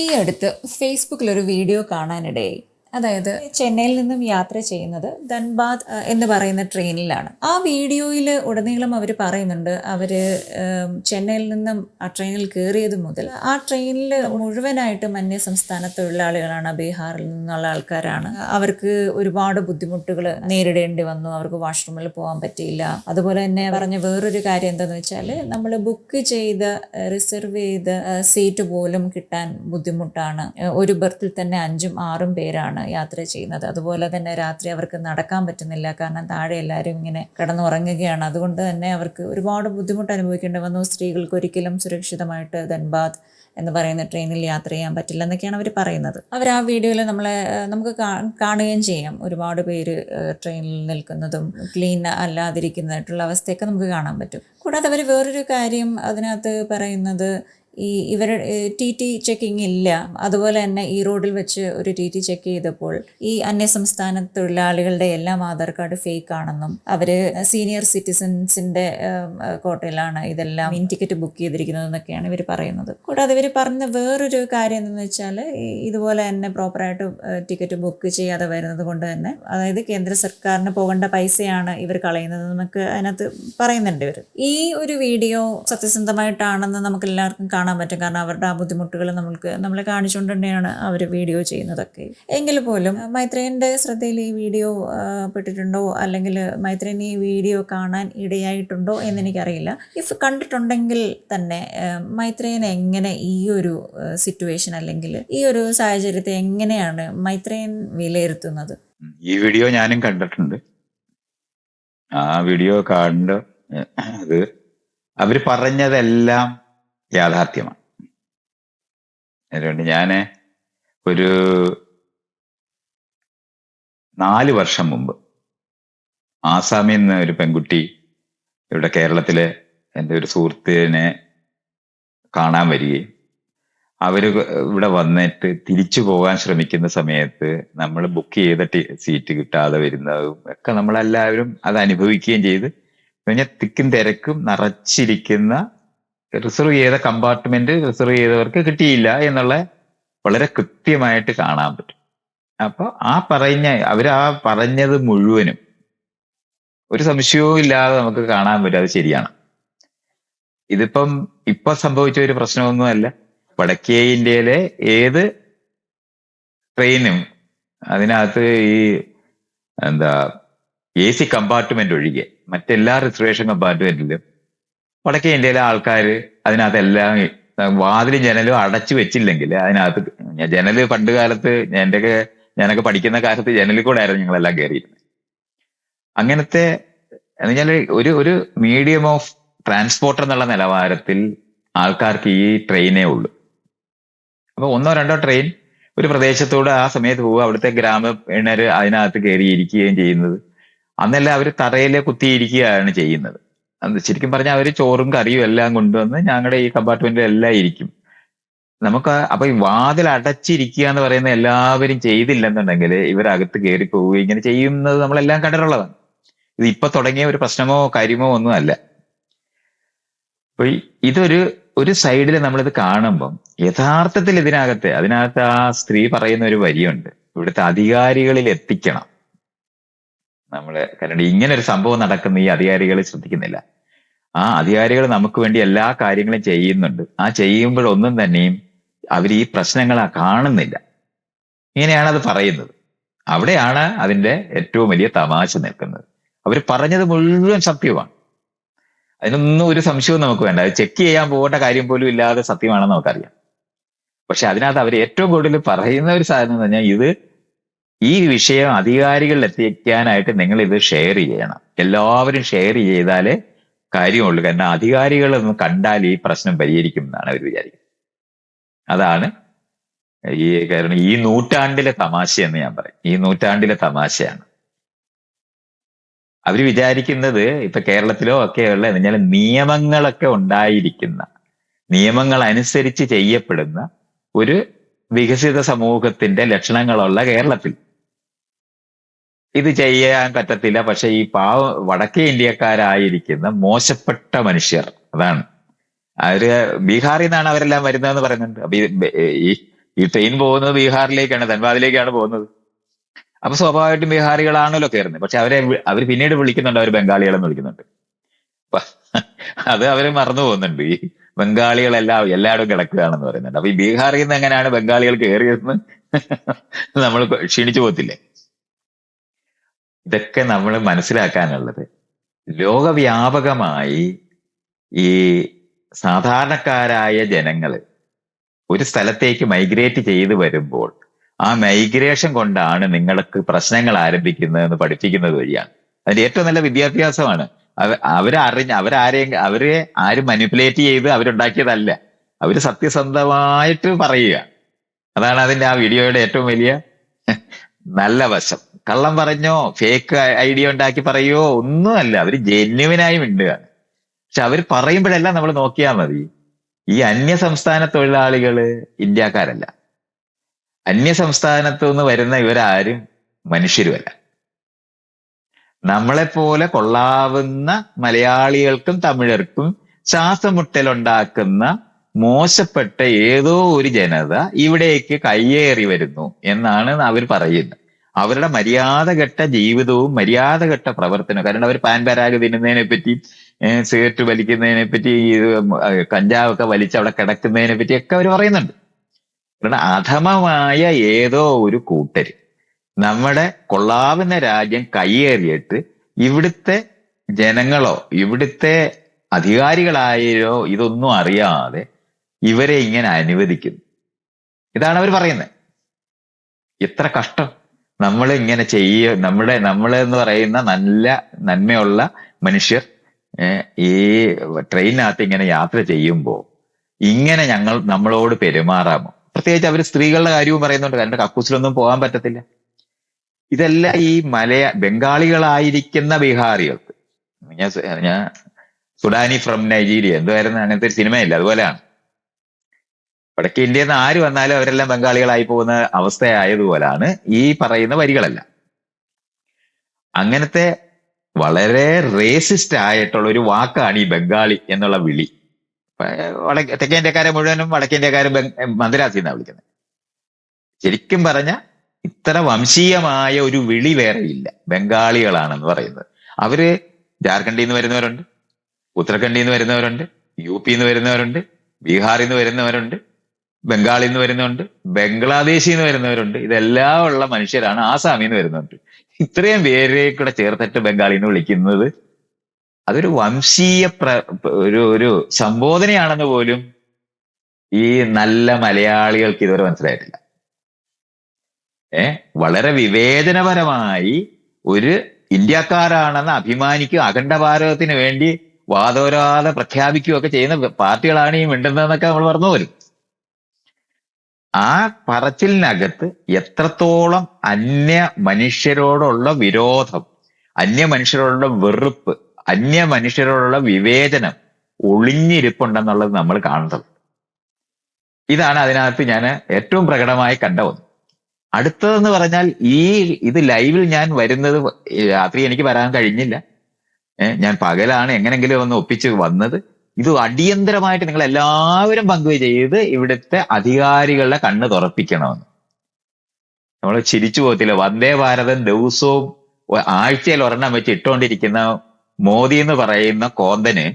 ഈ അടുത്ത് ഫേസ്ബുക്കിലൊരു വീഡിയോ കാണാനിടയായി. അതായത് ചെന്നൈയിൽ നിന്നും യാത്ര ചെയ്യുന്നത് ധൻബാദ് എന്ന് പറയുന്ന ട്രെയിനിലാണ്. ആ വീഡിയോയിൽ ഉടനീളം അവർ പറയുന്നുണ്ട് അവർ ചെന്നൈയിൽ നിന്നും ആ ട്രെയിനിൽ കയറിയത് മുതൽ ആ ട്രെയിനിൽ മുഴുവനായിട്ടും അന്യ സംസ്ഥാന തൊഴിലാളികളാണ് ബീഹാറിൽ നിന്നുള്ള ആൾക്കാരാണ്. അവർക്ക് ഒരുപാട് ബുദ്ധിമുട്ടുകൾ നേരിടേണ്ടി വന്നു അവർക്ക് വാഷ്റൂമിൽ പോകാൻ പറ്റിയില്ല. അതുപോലെ തന്നെ പറഞ്ഞ വേറൊരു കാര്യം എന്താണെന്ന് വെച്ചാൽ നമ്മൾ ബുക്ക് ചെയ്ത് റിസർവ് ചെയ്ത് സീറ്റ് പോലും കിട്ടാൻ ബുദ്ധിമുട്ടാണ്. ഒരു ബർത്തിൽ തന്നെ അഞ്ചും ആറും പേരാണ്. യാത്ര ചെയ്യുന്നത്. അതുപോലെ തന്നെ രാത്രി അവർക്ക് നടക്കാൻ പറ്റുന്നില്ല. കാരണം താഴെ എല്ലാവരും ഇങ്ങനെ കിടന്നുറങ്ങുകയാണ്. അതുകൊണ്ട് തന്നെ അവർക്ക് ഒരുപാട് ബുദ്ധിമുട്ട് അനുഭവിക്കേണ്ടി വന്നു. സ്ത്രീകൾക്ക് ഒരിക്കലും സുരക്ഷിതമായിട്ട് ധൻബാദ് എന്ന് പറയുന്ന ട്രെയിനിൽ യാത്ര ചെയ്യാൻ പറ്റില്ല എന്നൊക്കെയാണ് അവർ പറയുന്നത്. അവർ ആ വീഡിയോയിൽ നമ്മളെ നമുക്ക് കാണുകയും ചെയ്യാം. ഒരുപാട് പേര് ട്രെയിനിൽ നിൽക്കുന്നതും ക്ലീൻ അല്ലാതിരിക്കുന്നതായിട്ടുള്ള അവസ്ഥയൊക്കെ നമുക്ക് കാണാൻ പറ്റും. കൂടാതെ അവർ വേറൊരു കാര്യം അതിനകത്ത് പറയുന്നത് ഈ ഇവർ ടി ടി ചെക്കിംഗ് ഇല്ല. അതുപോലെ തന്നെ ഈ റോഡിൽ വെച്ച് ഒരു ടി ടി ചെക്ക് ചെയ്തപ്പോൾ ഈ അന്യസംസ്ഥാന തൊഴിലാളികളുടെ എല്ലാം ആധാർ കാർഡ് ഫേക്ക് ആണെന്നും അവർ സീനിയർ സിറ്റിസൻസിന്റെ കോട്ടയിലാണ് ഇതെല്ലാം ഇൻ ടിക്കറ്റ് ബുക്ക് ചെയ്തിരിക്കുന്നത് എന്നൊക്കെയാണ് ഇവർ പറയുന്നത്. കൂടാതെ ഇവർ പറഞ്ഞ വേറൊരു കാര്യം എന്തെന്ന് വെച്ചാൽ ഇതുപോലെ തന്നെ പ്രോപ്പറായിട്ട് ടിക്കറ്റ് ബുക്ക് ചെയ്യാതെ വരുന്നത് കൊണ്ട് തന്നെ അതായത് കേന്ദ്ര സർക്കാരിന് പോകേണ്ട പൈസയാണ് ഇവർ കളയുന്നത് എന്നൊക്കെ അതിനകത്ത് പറയുന്നുണ്ട് ഇവർ ഈ ഒരു വീഡിയോ സത്യസന്ധമായിട്ടാണെന്ന് നമുക്ക് എല്ലാവർക്കും പറ്റും. കാരണം അവരുടെ ആ ബുദ്ധിമുട്ടുകൾ നമ്മൾക്ക് നമ്മളെ കാണിച്ചുകൊണ്ട് തന്നെയാണ് അവർ വീഡിയോ ചെയ്യുന്നതൊക്കെ. എങ്കിൽ പോലും മൈത്രേന്റെ ശ്രദ്ധയിൽ ഈ വീഡിയോ പെട്ടിട്ടുണ്ടോ? അല്ലെങ്കിൽ മൈത്രേൻ ഈ വീഡിയോ കാണാൻ ഇടയായിട്ടുണ്ടോ എന്നെനിക്കറിയില്ല. ഇഫ് കണ്ടിട്ടുണ്ടെങ്കിൽ തന്നെ മൈത്രേൻ എങ്ങനെ ഈ ഒരു സിറ്റുവേഷൻ അല്ലെങ്കിൽ ഈ ഒരു സാഹചര്യത്തെ എങ്ങനെയാണ് മൈത്രേൻ വിലയിരുത്തുന്നത്? ഈ വീഡിയോ ഞാനും കണ്ടിട്ടുണ്ട്. ആ വീഡിയോ കണ്ട് അത് അവർ പറഞ്ഞതെല്ലാം യാഥാർത്ഥ്യമാണ്. അതുകൊണ്ട് ഞാൻ ഒരു നാല് വർഷം മുമ്പ് ആസാമിൽ നിന്ന് ഒരു പെൺകുട്ടി ഇവിടെ കേരളത്തിലെ എന്റെ ഒരു സുഹൃത്തിനെ കാണാൻ വരികയും അവർ ഇവിടെ വന്നിട്ട് തിരിച്ചു പോകാൻ ശ്രമിക്കുന്ന സമയത്ത് നമ്മൾ ബുക്ക് ചെയ്ത സീറ്റ് കിട്ടാതെ വരുന്നതും ഒക്കെ നമ്മളെല്ലാവരും അത് അനുഭവിക്കുകയും ചെയ്ത്. കഴിഞ്ഞാൽ തിക്കും തിരക്കും നിറച്ചിരിക്കുന്ന റിസർവ് ചെയ്ത കമ്പാർട്ട്മെന്റ് റിസർവ് ചെയ്തവർക്ക് കിട്ടിയില്ല എന്നുള്ള വളരെ കൃത്യമായിട്ട് കാണാൻ പറ്റും. അപ്പൊ ആ പറഞ്ഞ അവർ ആ പറഞ്ഞത് മുഴുവനും ഒരു സംശയവും ഇല്ലാതെ നമുക്ക് കാണാൻ പറ്റും അത് ശരിയാണ്. ഇതിപ്പം ഇപ്പൊ സംഭവിച്ച ഒരു പ്രശ്നമൊന്നുമല്ല. വടക്കേ ഇന്ത്യയിലെ ഏത് ട്രെയിനും അതിനകത്ത് ഈ എന്താ എ സി കമ്പാർട്ട്മെന്റ് ഒഴികെ മറ്റെല്ലാ റിസർവേഷൻ കമ്പാർട്ട്മെന്റിലും വടക്കേ ഇന്ത്യയിലെ ആൾക്കാർ അതിനകത്തെല്ലാം വാതിലും ജനലും അടച്ചു വെച്ചില്ലെങ്കിൽ അതിനകത്ത് ജനൽ പണ്ട് കാലത്ത് എന്റെയൊക്കെ ഞാനൊക്കെ പഠിക്കുന്ന കാലത്ത് ജനലിൽ കൂടെ ആയിരുന്നു ഞങ്ങളെല്ലാം കയറിയിരുന്നത് അങ്ങനത്തെ എന്ന് വെച്ചാൽ ഒരു ഒരു മീഡിയം ഓഫ് ട്രാൻസ്പോർട്ട് എന്നുള്ള നിലവാരത്തിൽ ആൾക്കാർക്ക് ഈ ട്രെയിനേ ഉള്ളൂ. അപ്പൊ ഒന്നോ രണ്ടോ ട്രെയിൻ ഒരു പ്രദേശത്തൂടെ ആ സമയത്ത് പോവുക അവിടുത്തെ ഗ്രാമ ഇണര് അതിനകത്ത് കയറിയിരിക്കുകയും ചെയ്യുന്നത്. അന്നെല്ലാം അവർ തറയിലെ കുത്തിയിരിക്കുകയാണ് ചെയ്യുന്നത്. ശരിക്കും പറഞ്ഞാൽ അവർ ചോറും കറിയും എല്ലാം കൊണ്ടുവന്ന് ഞങ്ങളുടെ ഈ കമ്പാർട്ട്മെന്റിൽ എല്ലാം ഇരിക്കും. നമുക്ക് അപ്പൊ ഈ വാതിൽ അടച്ചിരിക്കുക എന്ന് പറയുന്ന എല്ലാവരും ചെയ്തില്ലെന്നുണ്ടെങ്കിൽ ഇവരകത്ത് കയറി പോവുകയും ഇങ്ങനെ ചെയ്യുന്നത് നമ്മളെല്ലാം കണ്ടിട്ടുള്ളതാണ്. ഇത് ഇപ്പൊ തുടങ്ങിയ ഒരു പ്രശ്നമോ കാര്യമോ ഒന്നും അല്ല. അപ്പൊ ഇതൊരു ഒരു സൈഡിൽ നമ്മളിത് കാണുമ്പം യഥാർത്ഥത്തിൽ ഇതിനകത്ത് അതിനകത്ത് ആ സ്ത്രീ പറയുന്ന ഒരു വരിയുണ്ട്. ഇവിടുത്തെ അധികാരികളിൽ എത്തിക്കണം. നമ്മൾ കാരണം ഇങ്ങനെ ഒരു സംഭവം നടക്കുന്ന ഈ അധികാരികൾ ശ്രദ്ധിക്കുന്നില്ല. ആ അധികാരികൾ നമുക്ക് വേണ്ടി എല്ലാ കാര്യങ്ങളും ചെയ്യുന്നുണ്ട്. ആ ചെയ്യുമ്പോഴൊന്നും തന്നെയും അവർ ഈ പ്രശ്നങ്ങൾ കാണുന്നില്ല. ഇങ്ങനെയാണ് അത് പറയുന്നത്. അവിടെയാണ് അതിന്റെ ഏറ്റവും വലിയ തമാശ നിൽക്കുന്നത്. അവർ പറഞ്ഞത് മുഴുവൻ സത്യമാണ്. അതിനൊന്നും ഒരു സംശയവും നമുക്ക് വേണ്ട. അത് ചെക്ക് ചെയ്യാൻ പോകേണ്ട കാര്യം പോലും ഇല്ലാതെ സത്യമാണെന്ന് നമുക്കറിയാം. പക്ഷെ അതിനകത്ത് അവർ ഏറ്റവും കൂടുതൽ പറയുന്ന ഒരു സാധനം എന്ന് പറഞ്ഞാൽ ഇത് ഈ വിഷയം അധികാരികളിൽ എത്തിക്കാനായിട്ട് നിങ്ങൾ ഇത് ഷെയർ ചെയ്യണം. എല്ലാവരും ഷെയർ ചെയ്താലേ കാര്യമുള്ളൂ. കാരണം അധികാരികൾ ഒന്ന് കണ്ടാൽ ഈ പ്രശ്നം പരിഹരിക്കും എന്നാണ് അവർ വിചാരിക്കുന്നത്. അതാണ് ഈ കാരണം ഈ നൂറ്റാണ്ടിലെ തമാശ എന്ന് ഞാൻ പറയും. ഈ നൂറ്റാണ്ടിലെ തമാശയാണ്. അവർ വിചാരിക്കുന്നത് ഇപ്പൊ കേരളത്തിലോ ഒക്കെ ഉള്ള എന്നാൽ നിയമങ്ങളൊക്കെ ഉണ്ടായിരിക്കുന്ന നിയമങ്ങൾ അനുസരിച്ച് ചെയ്യപ്പെടുന്ന ഒരു വികസിത സമൂഹത്തിന്റെ ലക്ഷണങ്ങളുള്ള കേരളത്തിൽ ഇത് ചെയ്യാൻ പറ്റത്തില്ല. പക്ഷെ ഈ പാവ വടക്കേ ഇന്ത്യക്കാരായിരിക്കുന്ന മോശപ്പെട്ട മനുഷ്യർ. അതാണ്. അവർ ബീഹാറിൽ നിന്നാണ് അവരെല്ലാം വരുന്നതെന്ന് പറയുന്നുണ്ട്. ഈ ഈ ട്രെയിൻ പോകുന്നത് ബീഹാറിലേക്കാണ് ധൻബാദിലേക്കാണ് പോകുന്നത്. അപ്പൊ സ്വാഭാവികമായിട്ടും ബീഹാറികളാണല്ലോ കയറുന്നത്. പക്ഷെ അവരെ അവർ പിന്നീട് വിളിക്കുന്നുണ്ട്. അവർ ബംഗാളികളെന്ന് വിളിക്കുന്നുണ്ട്. അത് അവർ മറന്നു പോകുന്നുണ്ട്. ഈ ബംഗാളികളെല്ലാം എല്ലായിടും കിടക്കുകയാണെന്ന് പറയുന്നുണ്ട്. അപ്പൊ ഈ ബീഹാറിൽ നിന്ന് എങ്ങനെയാണ് ബംഗാളികൾ കയറിയതെന്ന് നമ്മൾ ക്ഷീണിച്ചു പോകത്തില്ലേ? ഇതൊക്കെ നമ്മൾ മനസ്സിലാക്കാനുള്ളത്. ലോകവ്യാപകമായി ഈ സാധാരണക്കാരായ ജനങ്ങൾ ഒരു സ്ഥലത്തേക്ക് മൈഗ്രേറ്റ് ചെയ്തു വരുമ്പോൾ ആ മൈഗ്രേഷൻ കൊണ്ടാണ് നിങ്ങൾക്ക് പ്രശ്നങ്ങൾ ആരംഭിക്കുന്നതെന്ന് പഠിപ്പിക്കുന്നത് വഴിയാണ്. അതിന്റെ ഏറ്റവും നല്ല വിദ്യാഭ്യാസമാണ്. അവരറിഞ്ഞ് അവരാരെയും അവരെ ആരും മനിപ്പുലേറ്റ് ചെയ്ത് അവരുണ്ടാക്കിയതല്ല. അവർ സത്യസന്ധമായിട്ട് പറയുക. അതാണ് അതിന്റെ ആ വീഡിയോയുടെ ഏറ്റവും വലിയ നല്ല വശം. കള്ളം പറഞ്ഞോ ഫേക്ക് ഐഡിയ ഉണ്ടാക്കി പറയോ ഒന്നുമല്ല. അവർ ജെന്യുവിനായി മിണ്ടുകയാണ്. പക്ഷെ അവർ പറയുമ്പോഴെല്ലാം നമ്മൾ നോക്കിയാൽ മതി. ഈ അന്യ സംസ്ഥാന തൊഴിലാളികൾ ഇന്ത്യക്കാരല്ല. അന്യ സംസ്ഥാനത്തു നിന്ന് വരുന്ന ഇവരാരും മനുഷ്യരുമല്ല. നമ്മളെപ്പോലെ കൊള്ളാവുന്ന മലയാളികൾക്കും തമിഴർക്കും ശ്വാസമുട്ടലുണ്ടാക്കുന്ന മോശപ്പെട്ട ഏതോ ഒരു ജനത ഇവിടേക്ക് കയ്യേറി വരുന്നു എന്നാണ് അവർ പറയുന്നത്. അവരുടെ മര്യാദഘട്ട ജീവിതവും മര്യാദഘട്ട പ്രവർത്തനവും കാരണം അവർ പാൻ പരാഗ് തിന്നുന്നതിനെ പറ്റി സിഗരറ്റ് വലിക്കുന്നതിനെ പറ്റി കഞ്ചാവൊക്കെ വലിച്ച് അവിടെ കിടക്കുന്നതിനെ പറ്റി ഒക്കെ അവർ പറയുന്നുണ്ട്. കാരണം അധമമായ ഏതോ ഒരു കൂട്ടര് നമ്മുടെ കൊള്ളാവുന്ന രാജ്യം കയ്യേറിയിട്ട് ഇവിടുത്തെ ജനങ്ങളോ ഇവിടുത്തെ അധികാരികളായോ ഇതൊന്നും അറിയാതെ ഇവരെ ഇങ്ങനെ അനുവദിക്കുന്നു ഇതാണ് അവർ പറയുന്നത് എത്ര കഷ്ടം. നമ്മൾ ഇങ്ങനെ ചെയ്യ നമ്മുടെ നമ്മൾ എന്ന് പറയുന്ന നല്ല നന്മയുള്ള മനുഷ്യർ ഈ ട്രെയിനകത്ത് ഇങ്ങനെ യാത്ര ചെയ്യുമ്പോൾ ഇങ്ങനെ ഞങ്ങൾ നമ്മളോട് പെരുമാറാമോ? പ്രത്യേകിച്ച് അവർ സ്ത്രീകളുടെ കാര്യവും പറയുന്നുണ്ട്. കാരണം കക്കൂസിലൊന്നും പോകാൻ പറ്റത്തില്ല. ഇതെല്ലാം ഈ മലയ ബംഗാളികളായിരിക്കുന്ന ബീഹാറികൾക്ക്. ഞാൻ ഞാൻ സുഡാനി ഫ്രം നൈജീരിയ. എന്തുവായിരുന്നു? അങ്ങനത്തെ ഒരു സിനിമയില്ല? അതുപോലെയാണ്. വടക്കേ ഇന്ത്യയിൽ നിന്ന് ആര് വന്നാലും അവരെല്ലാം ബംഗാളികളായി പോകുന്ന അവസ്ഥയായതുപോലാണ് ഈ പറയുന്ന വരികളല്ല. അങ്ങനത്തെ വളരെ റേസിസ്റ്റ് ആയിട്ടുള്ള ഒരു വാക്കാണ് ഈ ബംഗാളി എന്നുള്ള വിളി. വടക്ക് തെക്കേ ഇന്ത്യക്കാരെ മുഴുവനും വടക്കേ ഇന്ത്യക്കാരെ മദ്രാസിൽ നിന്നാണ് വിളിക്കുന്നത്. ശരിക്കും പറഞ്ഞ ഇത്ര വംശീയമായ ഒരു വിളി വേറെ ഇല്ല. ബംഗാളികളാണെന്ന് പറയുന്നത്. അവർ ജാർഖണ്ഡിൽ നിന്ന് വരുന്നവരുണ്ട് ഉത്തരാഖണ്ഡിൽ നിന്ന് വരുന്നവരുണ്ട് യു പിയിൽ നിന്ന് വരുന്നവരുണ്ട് ബീഹാറിൽ നിന്ന് വരുന്നവരുണ്ട് ബംഗാളിൽ നിന്ന് വരുന്നുണ്ട് ബംഗ്ലാദേശിൽ നിന്ന് വരുന്നവരുണ്ട്. ഇതെല്ലാം ഉള്ള മനുഷ്യരാണ് ആസാമിൽ നിന്ന് വരുന്നുണ്ട് ഇത്രയും പേരെ കൂടെ ചേർത്തിട്ട് ബംഗാളിൽ നിന്ന് വിളിക്കുന്നത് അതൊരു വംശീയ പ്ര ഒരു ഒരു സംബോധനയാണെന്ന് പോലും ഈ നല്ല മലയാളികൾക്ക് ഇതുവരെ മനസ്സിലായിട്ടില്ല. ഏ വളരെ വിവേചനപരമായി ഒരു ഇന്ത്യക്കാരാണെന്ന് അഭിമാനിക്കുക അഖണ്ഡ ഭാരതത്തിന് വേണ്ടി വാദോരാതെ പ്രഖ്യാപിക്കുകയൊക്കെ ചെയ്യുന്ന പാർട്ടികളാണ് ഈ മിണ്ടുന്നതെന്നൊക്കെ നമ്മൾ പറഞ്ഞു പോലും ആ പറച്ചിലിനകത്ത് എത്രത്തോളം അന്യ മനുഷ്യരോടുള്ള വിരോധം അന്യ മനുഷ്യരോടുള്ള വെറുപ്പ് അന്യ മനുഷ്യരോടുള്ള വിവേചനം ഒളിഞ്ഞിരിപ്പുണ്ടെന്നുള്ളത് നമ്മൾ കാണുന്നത്. ഇതാണ് അതിനകത്ത് ഞാൻ ഏറ്റവും പ്രകടമായി കണ്ട ഒന്ന്. അടുത്തതെന്ന് പറഞ്ഞാൽ ഈ ഇത് ലൈവിൽ ഞാൻ വരുന്നത് രാത്രി എനിക്ക് വരാൻ കഴിഞ്ഞില്ല. ഞാൻ പകലാണ് എങ്ങനെങ്കിലും ഒന്ന് ഒപ്പിച്ച് വന്നത്. ഇത് അടിയന്തരമായിട്ട് നിങ്ങൾ എല്ലാവരും പങ്കു ചെയ്ത് ഇവിടുത്തെ അധികാരികളുടെ കണ്ണ് തുറപ്പിക്കണമെന്ന്. നമ്മൾ ചിരിച്ചു പോകത്തില്ല. വന്ദേ ഭാരതം ദിവസവും ആഴ്ചയിൽ ഒരെണ്ണം വെച്ച് ഇട്ടുകൊണ്ടിരിക്കുന്ന മോദി എന്ന് പറയുന്ന കോന്തന്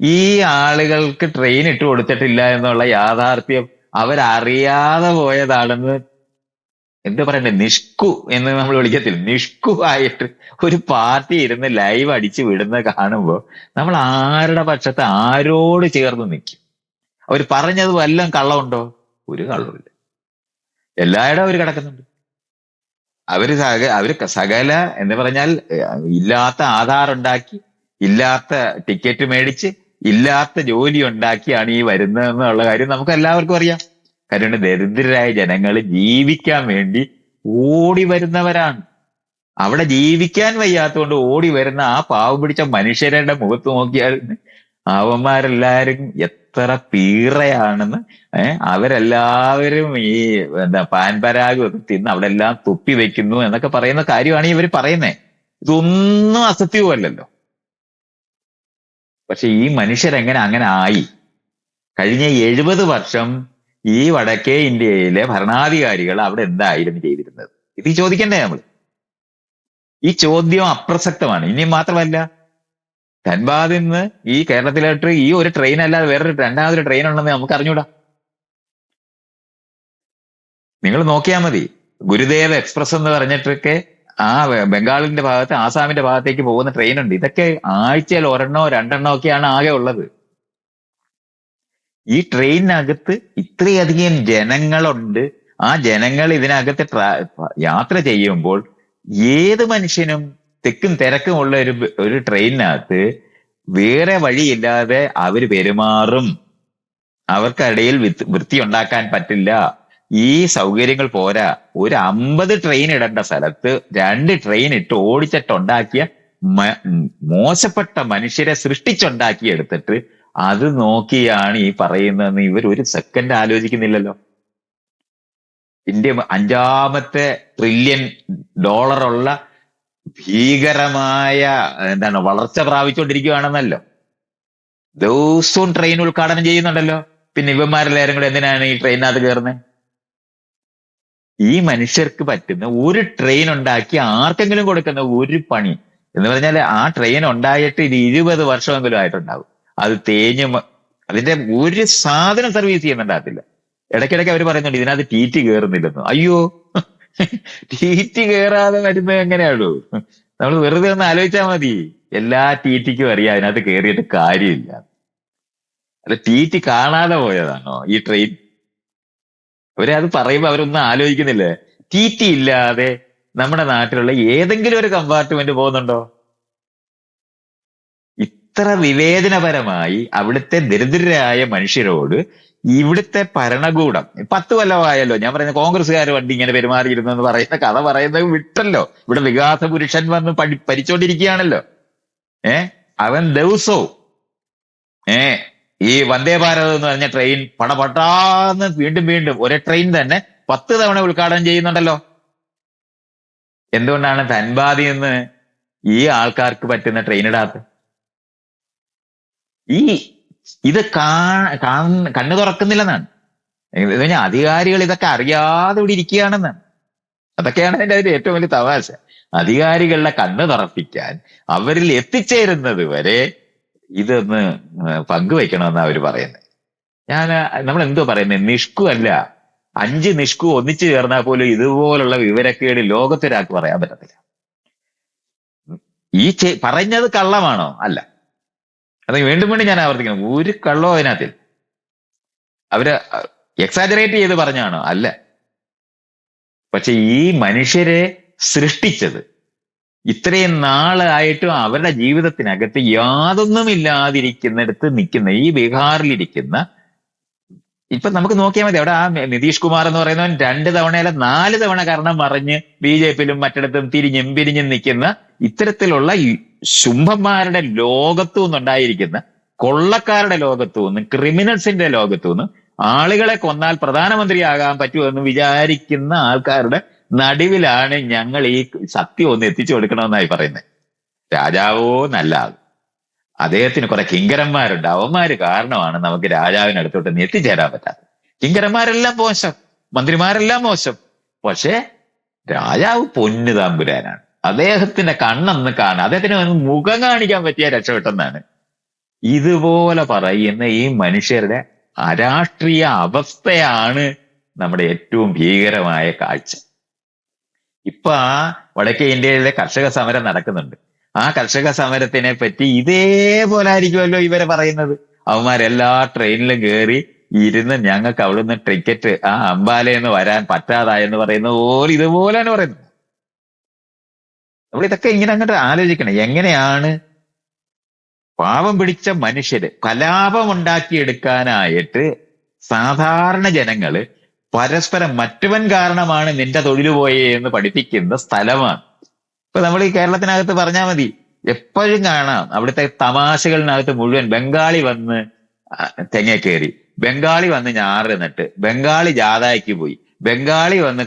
ഈ ആളുകൾക്ക് ട്രെയിൻ ഇട്ട് കൊടുത്തിട്ടില്ല എന്നുള്ള യാഥാർത്ഥ്യം അവരറിയാതെ പോയതാണെന്ന് എന്താ പറയണ്ടേ? നിഷ്കു എന്ന് നമ്മൾ വിളിക്കത്തില്ല? നിഷ്കു ആയിട്ട് ഒരു പാർട്ടി ഇരുന്ന് ലൈവ് അടിച്ചു വിടുന്ന കാണുമ്പോൾ നമ്മൾ ആരുടെ പക്ഷത്ത് ആരോട് ചേർന്ന് നിൽക്കും? അവർ പറഞ്ഞത് വല്ലതും കള്ളമുണ്ടോ? ഒരു കള്ളമില്ല എല്ലായിടം അവർ കിടക്കുന്നുണ്ട്. അവർ സക അവർ സകല എന്ന് പറഞ്ഞാൽ ഇല്ലാത്ത ആധാർ ഉണ്ടാക്കി ഇല്ലാത്ത ടിക്കറ്റ് മേടിച്ച് ഇല്ലാത്ത ജോലി ഉണ്ടാക്കിയാണ് ഈ വരുന്നതെന്നുള്ള കാര്യം നമുക്ക് എല്ലാവർക്കും അറിയാം. കാരണം ദരിദ്രരായ ജനങ്ങൾ ജീവിക്കാൻ വേണ്ടി ഓടി വരുന്നവരാണ്. അവിടെ ജീവിക്കാൻ വയ്യാത്തതുകൊണ്ട് ഓടി വരുന്ന ആ പാവം പിടിച്ച മനുഷ്യരുടെ മുഖത്ത് നോക്കിയാൽ അവന്മാരെല്ലാരും എത്ര പീറയാണെന്ന് ഏഹ് അവരെല്ലാവരും ഈ എന്താ പാൻപരാഗം ഒക്കെ തിന്ന് അവിടെ എല്ലാം തുപ്പി വെക്കുന്നു എന്നൊക്കെ പറയുന്ന കാര്യമാണ് ഇവർ പറയുന്നത് ഇതൊന്നും അസത്യവുമല്ലല്ലോ പക്ഷെ ഈ മനുഷ്യരെങ്ങനെ അങ്ങനെ ആയി? കഴിഞ്ഞ എഴുപത് വർഷം ഈ വടക്കേ ഇന്ത്യയിലെ ഭരണാധികാരികൾ അവിടെ എന്തായിരുന്നു ചെയ്തിരുന്നത്? ഇത് ചോദിക്കണ്ടേ നമ്മൾ ഈ ചോദ്യം അപ്രസക്തമാണ്. ഇനി മാത്രമല്ല ധൻബാദിൽ നിന്ന് ഈ കേരളത്തിലോട്ട് ഈ ഒരു ട്രെയിൻ അല്ലാതെ വേറൊരു രണ്ടാമതൊരു ട്രെയിൻ ഉണ്ടെന്ന് നമുക്ക് അറിഞ്ഞൂടാ. നിങ്ങൾ നോക്കിയാൽ മതി. ഗുരുദേവ് എക്സ്പ്രസ് എന്ന് പറഞ്ഞിട്ടൊക്കെ ആ ബംഗാളിന്റെ ഭാഗത്ത് ആസാമിന്റെ ഭാഗത്തേക്ക് പോകുന്ന ട്രെയിൻ ഉണ്ട്. ഇതൊക്കെ ആഴ്ചയിൽ ഒരെണ്ണോ രണ്ടെണ്ണോ ഒക്കെയാണ് ആകെ ഉള്ളത്. ഈ ട്രെയിനിനകത്ത് ഇത്രയധികം ജനങ്ങളുണ്ട്. ആ ജനങ്ങൾ ഇതിനകത്ത് യാത്ര ചെയ്യുമ്പോൾ ഏത് മനുഷ്യനും തെക്കും തിരക്കും ഉള്ള ഒരു ഒരു ട്രെയിനിനകത്ത് വേറെ വഴിയില്ലാതെ അവർ പെരുമാറും. അവർക്കിടയിൽ വൃത്തി ഉണ്ടാക്കാൻ പറ്റില്ല. ഈ സൗകര്യങ്ങൾ പോരാ. ഒരു അമ്പത് ട്രെയിൻ ഇടേണ്ട സ്ഥലത്ത് രണ്ട് ട്രെയിൻ ഇട്ട് ഓടിച്ചിട്ടുണ്ടാക്കിയ മോശപ്പെട്ട മനുഷ്യരെ സൃഷ്ടിച്ചുണ്ടാക്കി എടുത്തിട്ട് അത് നോക്കിയാണ് ഈ പറയുന്നതെന്ന് ഇവർ ഒരു സെക്കൻഡ് ആലോചിക്കുന്നില്ലല്ലോ. ഇന്ത്യ അഞ്ചാമത്തെ ട്രില്യൺ ഡോളറുള്ള ഭീകരമായ എന്താണ് വളർച്ച പ്രാപിച്ചുകൊണ്ടിരിക്കുകയാണെന്നല്ലോ. ദിവസവും ട്രെയിൻ ഉദ്ഘാടനം ചെയ്യുന്നുണ്ടല്ലോ. പിന്നെ ഇവന്മാരെല്ലാരും കൂടെ എന്തിനാണ് ഈ ട്രെയിനകത്ത് കയറുന്നത് ഈ മനുഷ്യർക്ക് പറ്റുന്ന ഒരു ട്രെയിൻ ഉണ്ടാക്കി ആർക്കെങ്കിലും കൊടുക്കുന്ന ഒരു പണി. എന്ന് പറഞ്ഞാൽ ആ ട്രെയിൻ ഉണ്ടായിട്ട് ഇത് ഇരുപത് വർഷമെങ്കിലും ആയിട്ടുണ്ടാവും. അത് തേഞ്ഞ് അതിന്റെ ഒരു സാധനം സർവീസ് ചെയ്യുന്നുണ്ടാകത്തില്ല ഇടയ്ക്കിടയ്ക്ക് അവർ പറയുന്നുണ്ട് ഇതിനകത്ത് ടീറ്റ് കയറുന്നില്ലെന്ന് അയ്യോ ടീറ്റ് കയറാതെ വരുന്നത് എങ്ങനെയാണോ? നമ്മൾ വെറുതെ ഒന്ന് ആലോചിച്ചാൽ മതി. എല്ലാ ടീറ്റിക്കും അറിയാം അതിനകത്ത് കയറിയിട്ട് കാര്യമില്ല. അല്ല ടീറ്റ് കാണാതെ പോയതാണോ ഈ ട്രെയിൻ അവരെ അത് പറയുമ്പോ അവരൊന്നും ആലോചിക്കുന്നില്ല? ടി ടി ഇല്ലാതെ നമ്മുടെ നാട്ടിലുള്ള ഏതെങ്കിലും ഒരു കമ്പാർട്ട്മെന്റ് പോകുന്നുണ്ടോ? ഇത്ര വിവേചനപരമായി അവിടുത്തെ ദരിദ്രരായ മനുഷ്യരോട് ഇവിടുത്തെ ഭരണകൂടം പത്ത് കൊല്ലമായല്ലോ ഞാൻ പറയുന്ന കോൺഗ്രസ്സുകാർ വണ്ടി ഇങ്ങനെ പെരുമാറിയിരുന്നു എന്ന് പറയുന്ന കഥ പറയുന്നത് വിട്ടല്ലോ. ഇവിടെ വികാസ പുരുഷൻ വന്ന് പഠി പരിച്ചോണ്ടിരിക്കുകയാണല്ലോ ഏ? അവൻ ദിവസവും ഏ? ഈ വന്ദേ ഭാരത് എന്ന് പറഞ്ഞ ട്രെയിൻ പടപടാന്ന് വീണ്ടും വീണ്ടും ഒരേ ട്രെയിൻ തന്നെ പത്ത് തവണ ഉദ്ഘാടനം ചെയ്യുന്നുണ്ടല്ലോ. എന്തുകൊണ്ടാണ് തൻബാദി എന്ന് ഈ ആൾക്കാർക്ക് പറ്റുന്ന ട്രെയിൻ ഇടാത്ത ഈ ഇത് കാ കണ്ണു തുറക്കുന്നില്ലെന്നാണ്. കഴിഞ്ഞാൽ അധികാരികൾ ഇതൊക്കെ അറിയാതെ ഇവിടെ ഇരിക്കുകയാണെന്നാണ്. അതൊക്കെയാണ് എന്റെ അതിന്റെ ഏറ്റവും വലിയ തമാശ. അധികാരികളുടെ കണ്ണ് തറപ്പിക്കാൻ അവരിൽ എത്തിച്ചേരുന്നത് വരെ ഇതൊന്ന് പങ്കുവെക്കണമെന്നാ അവർ പറയുന്നത് ഞാൻ നമ്മൾ എന്തോ പറയുന്നത് നിഷ്കു അല്ല. അഞ്ച് നിഷ്കു ഒന്നിച്ചു ചേർന്നാൽ പോലും ഇതുപോലുള്ള വിവരക്കേട് ലോകത്തൊരാൾക്ക് പറയാൻ പറ്റത്തില്ല. ഈ പറഞ്ഞത് കള്ളമാണോ? അല്ല. അത് വീണ്ടും വീണ്ടും ഞാൻ ആവർത്തിക്കണം ഒരു കള്ളോ അതിനകത്തിൽ അവർ എക്സാജറേറ്റ് ചെയ്ത് പറഞ്ഞാണോ? അല്ല. പക്ഷെ ഈ മനുഷ്യരെ സൃഷ്ടിച്ചത് ഇത്രയും നാളായിട്ടും അവരുടെ ജീവിതത്തിനകത്ത് യാതൊന്നും ഇല്ലാതിരിക്കുന്നിടത്ത് നിൽക്കുന്ന ഈ ബീഹാറിലിരിക്കുന്ന ഇപ്പൊ നമുക്ക് നോക്കിയാൽ മതി. അവിടെ ആ നിതീഷ് കുമാർ എന്ന് പറയുന്നവൻ രണ്ട് തവണയല്ല നാല് തവണ കാരണം പറഞ്ഞ് ബി ജെ പിയിലും മറ്റിടത്തും തിരിഞ്ഞും പിരിഞ്ഞും നിൽക്കുന്ന ഇത്തരത്തിലുള്ള ഈ ശുംഭന്മാരുടെ ലോകത്തു നിന്നുണ്ടായിരിക്കുന്ന കൊള്ളക്കാരുടെ ലോകത്തു നിന്ന് ക്രിമിനൽസിന്റെ ലോകത്തു നിന്ന് ആളുകളെ കൊന്നാൽ പ്രധാനമന്ത്രിയാകാൻ പറ്റുമെന്ന് വിചാരിക്കുന്ന ആൾക്കാരുടെ നടുവിലാണ് ഞങ്ങൾ ഈ സത്യം ഒന്ന് എത്തിച്ചു കൊടുക്കണമെന്നായി പറയുന്നത്. രാജാവോ നല്ല ആൾ അദ്ദേഹത്തിന് കുറെ കിങ്കരന്മാരുണ്ട്. അവന്മാര് കാരണമാണ് നമുക്ക് രാജാവിന് അടുത്തോട്ട് ഒന്ന് എത്തിച്ചേരാൻ പറ്റാത്തത്. കിങ്കരന്മാരെല്ലാം മോശം. മന്ത്രിമാരെല്ലാം മോശം. പക്ഷേ രാജാവ് പൊന്നു താമ്പുരാനാണ്. അദ്ദേഹത്തിന്റെ കണ്ണെന്ന് കാണാൻ അദ്ദേഹത്തിന് മുഖം കാണിക്കാൻ പറ്റിയ രക്ഷപ്പെട്ടെന്നാണ്. ഇതുപോലെ പറയുന്ന ഈ മനുഷ്യരുടെ അരാഷ്ട്രീയ അവസ്ഥയാണ് നമ്മുടെ ഏറ്റവും ഭീകരമായ കാഴ്ച. ഇപ്പൊ ആ വടക്കേ ഇന്ത്യയിലെ കർഷക സമരം നടക്കുന്നുണ്ട്. ആ കർഷക സമരത്തിനെ പറ്റി ഇതേപോലെ ആയിരിക്കുമല്ലോ ഇവരെ പറയുന്നത്. അവന്മാരെല്ലാ ട്രെയിനിലും കയറി ഇരുന്ന് ഞങ്ങൾക്ക് അവിടുന്ന് ടിക്കറ്റ് ആ അമ്പാലയെന്ന് വരാൻ പറ്റാതായെന്ന് പറയുന്നത് പോലെ ഇതുപോലെയാണ് പറയുന്നത്. നമ്മൾ ഇതൊക്കെ ഇങ്ങനെ അങ്ങോട്ട് ആലോചിക്കണം. എങ്ങനെയാണ് പാവം പിടിച്ച മനുഷ്യര് കലാപം ഉണ്ടാക്കിയെടുക്കാനായിട്ട് സാധാരണ ജനങ്ങൾ പരസ്പരം മറ്റവൻ കാരണമാണ് നിന്റെ തൊഴിൽ പോയേ എന്ന് പഠിപ്പിക്കുന്ന സ്ഥലമാണ്. ഇപ്പൊ നമ്മൾ ഈ കേരളത്തിനകത്ത് പറഞ്ഞാൽ മതി. എപ്പോഴും കാണാം അവിടുത്തെ തമാശകളിനകത്ത് മുഴുവൻ ബംഗാളി വന്ന് തെങ്ങ കയറി. ബംഗാളി വന്ന് ഞാറ് നട്ട് ബംഗാളി ജാഥായ്ക്ക് പോയി. ബംഗാളി വന്ന്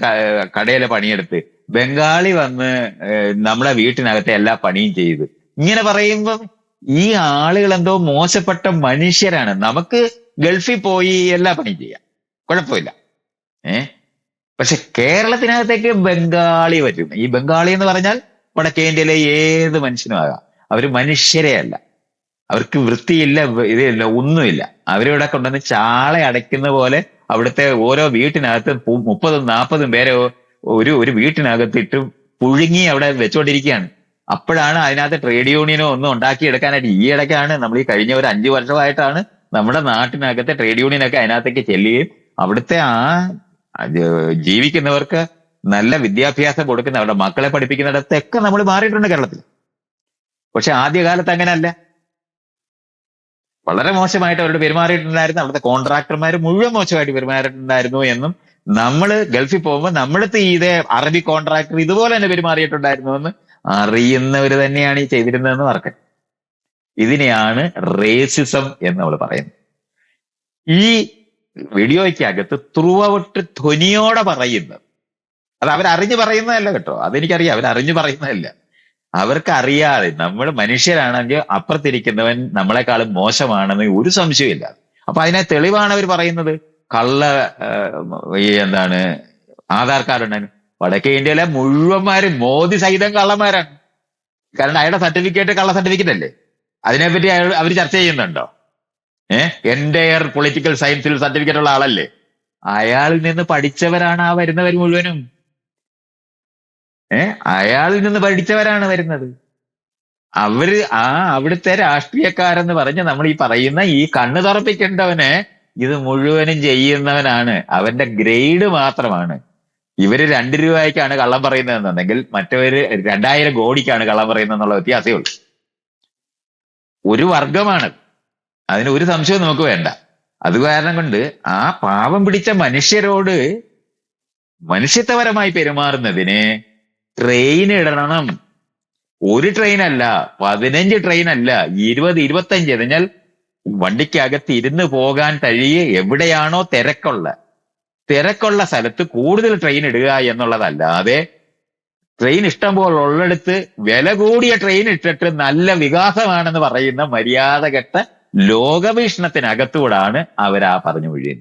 കടയിലെ പണിയെടുത്ത്. ബംഗാളി വന്ന് നമ്മുടെ വീട്ടിനകത്തെ എല്ലാ പണിയും ചെയ്ത്. ഇങ്ങനെ പറയുമ്പം ഈ ആളുകൾ എന്തോ മോശപ്പെട്ട മനുഷ്യരാണ്. നമുക്ക് ഗൾഫിൽ പോയി എല്ലാ പണിയും ചെയ്യാം. കുഴപ്പമില്ല. ഏ? പക്ഷെ കേരളത്തിനകത്തേക്ക് ബംഗാളി വരും ഈ ബംഗാളി എന്ന് പറഞ്ഞാൽ വടക്കേ ഇന്ത്യയിലെ ഏത് മനുഷ്യനും ആകാം. അവർ മനുഷ്യരെ അല്ല. അവർക്ക് വൃത്തിയില്ല ഇതില്ല ഒന്നുമില്ല. അവരിവിടെ കൊണ്ടുവന്ന് ചാള അടയ്ക്കുന്ന പോലെ അവിടുത്തെ ഓരോ വീട്ടിനകത്ത് മുപ്പതും നാൽപ്പതും പേരെ ഒരു ഒരു വീട്ടിനകത്തിട്ട് പുഴുങ്ങി അവിടെ വെച്ചുകൊണ്ടിരിക്കുകയാണ് അപ്പോഴാണ് അതിനകത്ത് ട്രേഡ് യൂണിയനോ ഒന്നും ഉണ്ടാക്കിയെടുക്കാനായിട്ട് ഈ ഇടയ്ക്കാണ് നമ്മൾ ഈ കഴിഞ്ഞ ഒരു അഞ്ചു വർഷമായിട്ടാണ് നമ്മുടെ നാട്ടിനകത്തെ ട്രേഡ് യൂണിയൻ ഒക്കെ അതിനകത്തേക്ക് ചെല്ലുകയും അവിടുത്തെ ആ ജീവിക്കുന്നവർക്ക് നല്ല വിദ്യാഭ്യാസം കൊടുക്കുന്ന അവരുടെ മക്കളെ പഠിപ്പിക്കുന്നിടത്തൊക്കെ നമ്മൾ മാറിയിട്ടുണ്ട് കേരളത്തിൽ. പക്ഷെ ആദ്യകാലത്ത് അങ്ങനല്ല വളരെ മോശമായിട്ട് അവരോട് പെരുമാറിയിട്ടുണ്ടായിരുന്നു. അവിടുത്തെ കോൺട്രാക്ടർമാർ മുഴുവൻ മോശമായിട്ട് പെരുമാറിയിട്ടുണ്ടായിരുന്നു എന്നും നമ്മൾ ഗൾഫിൽ പോകുമ്പോൾ നമ്മളടുത്ത് ഇതേ അറബി കോൺട്രാക്ടർ ഇതുപോലെ തന്നെ പെരുമാറിയിട്ടുണ്ടായിരുന്നു എന്ന് അറിയുന്നവർ തന്നെയാണ് ഈ ചെയ്തിരുന്നതെന്ന് മറക്കൻ ഇതിനെയാണ് റേസിസം എന്ന് നമ്മൾ പറയുന്നത്. ഈ വീഡിയോയ്ക്കകത്ത് ത്രൂ ധ്വനിയോടെ പറയുന്നത്. അത് അവരറിഞ്ഞു പറയുന്നതല്ല കേട്ടോ. അതെനിക്കറിയാം. അവരറിഞ്ഞു പറയുന്നതല്ല. അവർക്ക് അറിയാതെ നമ്മൾ മനുഷ്യരാണെങ്കിൽ അപ്പുറത്തിരിക്കുന്നവൻ നമ്മളെക്കാളും മോശമാണെന്ന് ഒരു സംശയമില്ല അപ്പൊ അതിനെ തെളിവാണ് അവർ പറയുന്നത്. കള്ള ഈ എന്താണ് ആധാർ കാർഡ് ഉണ്ടായിരുന്നു വടക്കേ ഇന്ത്യയിലെ മുഴുവന്മാരും മോദി സഹിതം കള്ളന്മാരാണ്. കാരണം അയാളുടെ സർട്ടിഫിക്കറ്റ് കള്ള സർട്ടിഫിക്കറ്റ് അല്ലേ? അതിനെപ്പറ്റി അയാൾ അവർ ചർച്ച ചെയ്യുന്നുണ്ടോ? ഏഹ് എന്റെയർ പൊളിറ്റിക്കൽ സയൻസിൽ സർട്ടിഫിക്കറ്റ് ഉള്ള ആളല്ലേ? അയാളിൽ നിന്ന് പഠിച്ചവരാണ് ആ വരുന്നവർ മുഴുവനും. ഏ അയാളിൽ നിന്ന് പഠിച്ചവരാണ് വരുന്നത്. അവർ ആ അവിടുത്തെ രാഷ്ട്രീയക്കാരെന്ന് പറഞ്ഞ് നമ്മൾ ഈ പറയുന്ന ഈ കണ്ണു തുറപ്പിക്കേണ്ടവന് ഇത് മുഴുവനും ചെയ്യുന്നവനാണ്. അവന്റെ ഗ്രേഡ് മാത്രമാണ്. ഇവർ രണ്ട് രൂപയ്ക്കാണ് കള്ളം പറയുന്നതെന്നുണ്ടെങ്കിൽ മറ്റവര് രണ്ടായിരം കോടിക്കാണ് കള്ളം പറയുന്നത് എന്നുള്ള വ്യത്യാസമേ ഉള്ളൂ. ഒരു വർഗമാണ് അതിന് ഒരു സംശയവും നമുക്ക് വേണ്ട. അത് കാരണം കൊണ്ട് ആ പാവം പിടിച്ച മനുഷ്യരോട് മനുഷ്യത്വപരമായി പെരുമാറുന്നതിന് ട്രെയിൻ ഇടണം. ഒരു ട്രെയിൻ അല്ല പതിനഞ്ച് ട്രെയിൻ അല്ല ഇരുപത് ഇരുപത്തഞ്ച് എന്നാൽ വണ്ടിക്കകത്ത് ഇരുന്ന് പോകാൻ കഴിയെ എവിടെയാണോ തിരക്കുള്ള. തിരക്കുള്ള സ്ഥലത്ത് കൂടുതൽ ട്രെയിൻ ഇടുക എന്നുള്ളതല്ലാതെ ട്രെയിൻ ഇഷ്ടം പോലെ ഉള്ളിടത്ത് വില കൂടിയ ട്രെയിൻ ഇട്ടിട്ട് നല്ല വികാസമാണെന്ന് പറയുന്ന മര്യാദ കെട്ട ലോകവീക്ഷണത്തിനകത്തൂടാണ് അവരാ പറഞ്ഞു മുഴുവൻ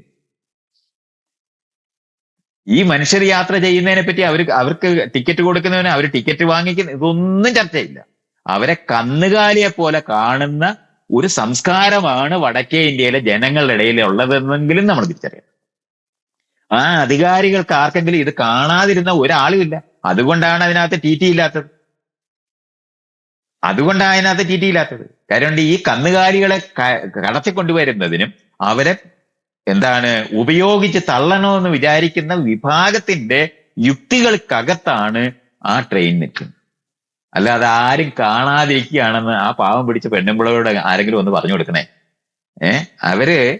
ഈ മനുഷ്യർ യാത്ര ചെയ്യുന്നതിനെ പറ്റി അവർ അവർക്ക് ടിക്കറ്റ് കൊടുക്കുന്നവന് അവർ ടിക്കറ്റ് വാങ്ങിക്കുന്ന ഇതൊന്നും ചർച്ചയില്ല. അവരെ കന്നുകാലിയെ പോലെ കാണുന്ന ഒരു സംസ്കാരമാണ് വടക്കേ ഇന്ത്യയിലെ ജനങ്ങളുടെ ഇടയിൽ ഉള്ളതെന്നെങ്കിലും നമ്മൾ തിരിച്ചറിയാം ആ അധികാരികൾക്ക് ആർക്കെങ്കിലും ഇത് കാണാതിരുന്ന ഒരാളുമില്ല അതുകൊണ്ടാണ് അതിനകത്ത് ടി ടി ഇല്ലാത്തത്. അതുകൊണ്ടാണ് അതിനകത്ത് ടി ടി ഇല്ലാത്തത്. കാരണം ഈ കന്നുകാലികളെ കടത്തിക്കൊണ്ടുവരുന്നതിനും അവരെ എന്താണ് ഉപയോഗിച്ച് തള്ളണമെന്ന് വിചാരിക്കുന്ന വിഭാഗത്തിന്റെ യുക്തികൾക്കകത്താണ് ആ ട്രെയിൻ നിൽക്കുന്നത്. അല്ലാതെ ആരും കാണാതിരിക്കുകയാണെന്ന് ആ പാവം പിടിച്ച പെണ്ണുമ്പിളയോട് ആരെങ്കിലും ഒന്ന് പറഞ്ഞു കൊടുക്കണേ. ഏ? അവർ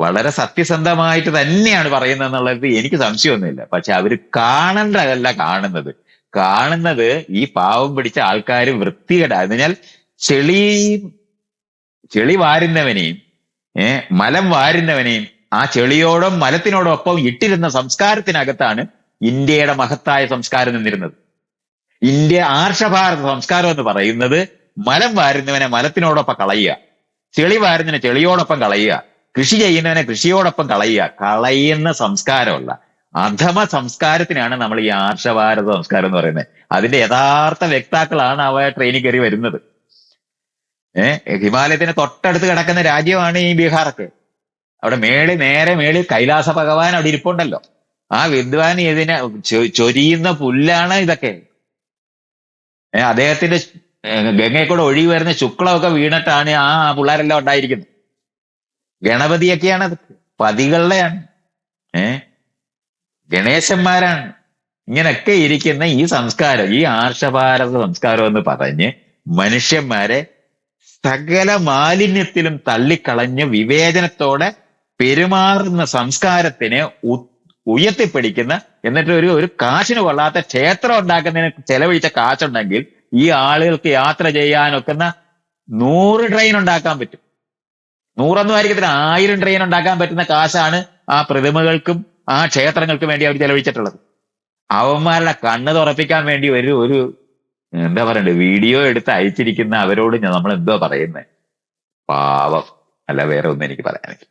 വളരെ സത്യസന്ധമായിട്ട് തന്നെയാണ് പറയുന്നത് എന്നുള്ളത് എനിക്ക് സംശയമൊന്നുമില്ല. പക്ഷെ അവർ കാണേണ്ടതല്ല കാണുന്നത്. കാണുന്നത് ഈ പാവം പിടിച്ച ആൾക്കാർ വൃത്തികേട. അതിനാൽ ചെളി ചെളി വാരുന്നവനെയും ഏർ മലം വാരുന്നവനെയും ആ ചെളിയോടും മലത്തിനോടൊപ്പം ഇട്ടിരുന്ന സംസ്കാരത്തിനകത്താണ് ഇന്ത്യയുടെ മഹത്തായ സംസ്കാരം നിന്നിരുന്നത്. ഇന്ത്യ ആർഷഭാരത സംസ്കാരം എന്ന് പറയുന്നത് മലം വാരുന്നവനെ മലത്തിനോടൊപ്പം കളയുക ചെളി വാരുന്നതിനെ ചെളിയോടൊപ്പം കളയുക കൃഷി ചെയ്യുന്നവനെ കൃഷിയോടൊപ്പം കളയുക കളയുന്ന സംസ്കാരമല്ല. അധമ സംസ്കാരത്തിനാണ് നമ്മൾ ഈ ആർഷഭാരത സംസ്കാരം എന്ന് പറയുന്നത്. അതിന്റെ യഥാർത്ഥ വ്യക്താക്കളാണ് അവ ട്രെയിനിൽ കയറി വരുന്നത്. ഏഹ് ഹിമാലയത്തിന് തൊട്ടടുത്ത് കിടക്കുന്ന രാജ്യമാണ് ഈ ബീഹാറൊക്കെ. അവിടെ മേളിൽ നേരെ മേളിൽ കൈലാസ ഭഗവാൻ അവിടെ ഇരിപ്പുണ്ടല്ലോ. ആ വിദ്വാൻ ഇതിനെ ചൊരിയുന്ന പുല്ലാണ് ഇതൊക്കെ. അദ്ദേഹത്തിന്റെ ഗംഗയെ കൂടെ ഒഴുകി വരുന്ന ശുക്ലമൊക്കെ വീണിട്ടാണ് ആ പിള്ളേരെല്ലാം ഉണ്ടായിരിക്കുന്നത്. ഗണപതിയൊക്കെയാണ് പതികളുടെയാണ്. ഏ ഗണേശന്മാരാണ്. ഇങ്ങനൊക്കെ ഇരിക്കുന്ന ഈ സംസ്കാരം ഈ ആർഷഭാരത സംസ്കാരം എന്ന് പറഞ്ഞ് മനുഷ്യന്മാരെ സകല മാലിന്യത്തിലും തള്ളിക്കളഞ്ഞ് വിവേചനത്തോടെ പെരുമാറുന്ന സംസ്കാരത്തിനെ ഉയർത്തിപ്പിടിക്കുന്ന എന്നിട്ട് ഒരു ഒരു കാശിന് കൊള്ളാത്ത ക്ഷേത്രം ഉണ്ടാക്കുന്നതിന് ചെലവഴിച്ച കാശുണ്ടെങ്കിൽ ഈ ആളുകൾക്ക് യാത്ര ചെയ്യാൻ ഒക്കുന്ന നൂറ് ട്രെയിൻ ഉണ്ടാക്കാൻ പറ്റും. നൂറൊന്നും ആയിരിക്കത്തില്ല. ആയിരം ട്രെയിൻ ഉണ്ടാക്കാൻ പറ്റുന്ന കാശാണ് ആ പ്രതിമകൾക്കും ആ ക്ഷേത്രങ്ങൾക്കും വേണ്ടി അവർ ചെലവഴിച്ചിട്ടുള്ളത്. അവന്മാരുടെ കണ്ണ് തുറപ്പിക്കാൻ വേണ്ടി ഒരു ഒരു എന്താ പറയണ്ടേ വീഡിയോ എടുത്ത് അയച്ചിരിക്കുന്ന അവരോട് നമ്മൾ എന്തോ പറയുന്നത് പാവം. അല്ല വേറെ ഒന്നും എനിക്ക് പറയാനില്ല.